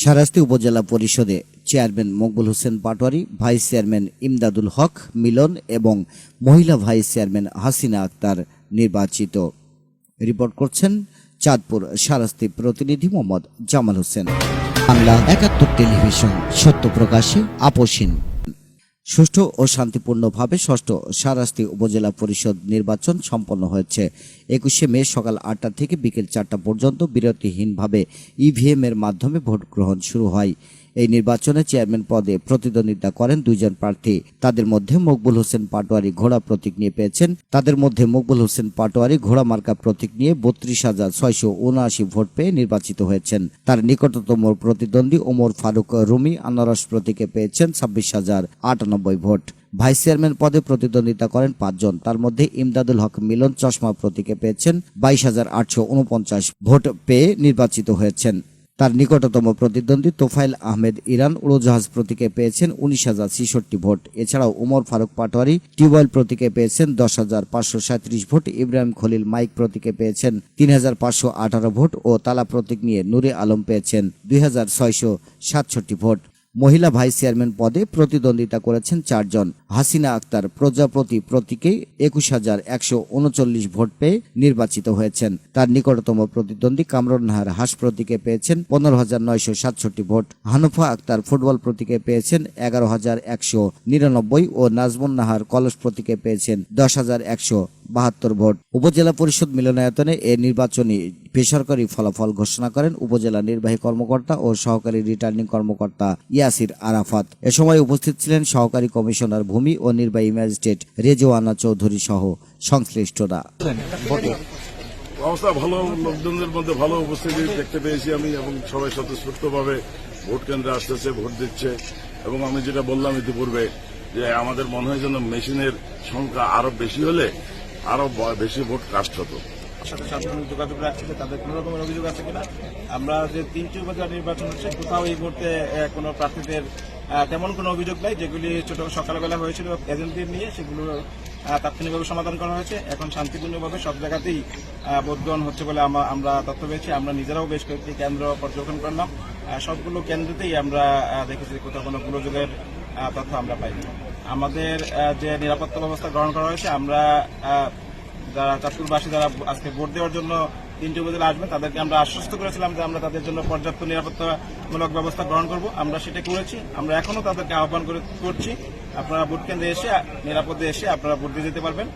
সারাস্তি উপজেলা পরিষদে chairman Maqbul Hossain Patwari, vice chairman Imdadul Haque Milon এবং মহিলা ভাইস চেয়ারম্যান হাসিনা আক্তার নির্বাচিত। রিপোর্ট করছেন চাঁদপুর সারাস্তি প্রতিনিধি মোহাম্মদ জামাল হোসেন। বাংলা একাত্তর টেলিভিশন, সত্য প্রকাশে আপোষহীন সুষ্ঠু ও শান্তিপূর্ণভাবে ষষ্ঠ সারাস্তি উপজেলা পরিষদ নির্বাচন সম্পন্ন হয়েছে। একুশে মে সকাল আটটা থেকে বিকেল চারটা পর্যন্ত বিরতিহীনভাবে ইভিএম এর মাধ্যমে ভোট গ্রহণ শুরু হয়। এই নির্বাচনে চেয়ারম্যান পদে প্রতিদ্বন্দ্বিতা করেন দুইজন প্রার্থী। তাদের মধ্যে মকবুল হোসেন পাটোয়ারি ঘোড়া প্রতীক নিয়ে পেয়েছেন। তাদের মধ্যে মকবুল হোসেন পাটোয়ারি ঘোড়া মার্কা প্রতীক নিয়ে বত্রিশ হাজার ছয়শো উনআশি ভোট পেয়ে নির্বাচিত হয়েছেন। তার নিকটতম প্রতিদ্বন্দ্বী ওমর ফারুক রুমি আনারস প্রতীকে পেয়েছেন ছাব্বিশ হাজার আটানব্বই ভোট। ভাইস চেয়ারম্যান পদে প্রতিদ্বন্দ্বিতা করেন পাঁচজন। তার মধ্যে ইমদাদুল হক মিলন চশমা প্রতীকে পেয়েছেন বাইশ হাজার আটশো উনপঞ্চাশ ভোট পেয়ে নির্বাচিত হয়েছেন। তার নিকটতম প্রতিদ্বন্দ্বী তোফাইল আহমেদ ইরান উড়োজাহাজ প্রতীকে পেয়েছেন উনিশ হাজার ছিষট্টি ভোট। এছাড়াও উমর ফারুক পাটোয়ারি টিউবওয়েল প্রতীকে পেয়েছেন দশ হাজার পাঁচশো সাঁত্রিশ ভোট। ইব্রাহিম খলিল মাইক প্রতীকে পেয়েছেন তিন হাজার পাঁচশো আঠারো ভোট ও তালা প্রতীক নিয়ে নুরে আলম পেয়েছেন দুই হাজার ছয়শো সাতষট্টি ভোট। মহিলা ভাইস চেয়ারম্যান পদে প্রতিদ্বন্দ্বিতা করেছেন চারজন। হাসিনা আক্তার প্রজাপতি প্রতীকে একুশ হাজার একশো উনচল্লিশ ভোট পেয়ে নির্বাচিত হয়েছেন। তার নিকটতম প্রতিদ্বন্দ্বী কামরুন নাহার হাস প্রতীকে পেয়েছেন পনেরো হাজার নয়শো সাতষট্টি ভোট। হানুফা আক্তার ফুটবল প্রতীকে পেয়েছেন এগারো হাজার একশো নিরানব্বই ও নাজমুন নাহার কলস প্রতীকে পেয়েছেন দশ হাজার একশো বাহাত্তর ভোট। উপজেলা পরিষদ মিলনায়তনে এ নির্বাচনী বেসরকারি ফলাফল ঘোষণা করেন উপজেলা নির্বাহী কর্মকর্তা ও সহকারী রিটার্নিং কর্মকর্তা ইয়াসির আরাফাত। এ সময় উপস্থিত ছিলেন সহকারী কমিশনার ভূমি ও নির্বাহী ম্যাজিস্ট্রেট রেজওয়ানা চৌধুরী সহ সংশ্লিষ্টরা। অবস্থা ভালো, লোকজনদের মধ্যে ভালো উপস্থিতি দেখতে পেয়েছি আমি এবং সবাই স্বতঃস্ফূর্তভাবে ভোট কেন্দ্রে আসতেছে, ভোট দিচ্ছে এবং আমি যেটা বললাম ইতিপূর্বে যে আমাদের মনে হয় যেন মেশিনের সংখ্যা আরও বেশি হলে আরও বেশি ভোট কাস্ট হতো সাথে যোগাযোগ রাখছে তাদের কোনো অভিযোগ আছে কিনা? আমরা যে নির্বাচন হচ্ছে, কোথাও এই মুহূর্তে কোনো প্রার্থীদের তেমন কোনো অভিযোগ যেগুলি সকালবেলা নিয়ে, সেগুলো তাৎক্ষণিকভাবে সমাধান করা হয়েছে। এখন শান্তিপূর্ণভাবে সব জায়গাতেই হচ্ছে বলে আমা- আমরা তথ্য পেয়েছি। আমরা নিজেরাও বেশ কয়েকটি কেন্দ্র পর্যবেক্ষণ করলাম। সবগুলো কেন্দ্রতেই আমরা দেখেছি কোথাও কোনো গোলযোগের তথ্য আমরা পাইনি। আমাদের যে নিরাপত্তা ব্যবস্থা গ্রহণ করা হয়েছে, আমরা যারা চাঁদপুরবাসী যারা আজকে ভোট দেওয়ার জন্য তিনটি উপজেলা আসবেন তাদেরকে আমরা আশ্বস্ত করেছিলাম যে আমরা তাদের জন্য পর্যাপ্ত নিরাপত্তামূলক ব্যবস্থা গ্রহণ করব। আমরা সেটা করেছি। আমরা এখনও তাদেরকে আহ্বান করে- করছি। আপনারা ভোট কেন্দ্রে এসে, নিরাপদে এসে আপনারা ভোট দিয়ে যেতে পারবেন।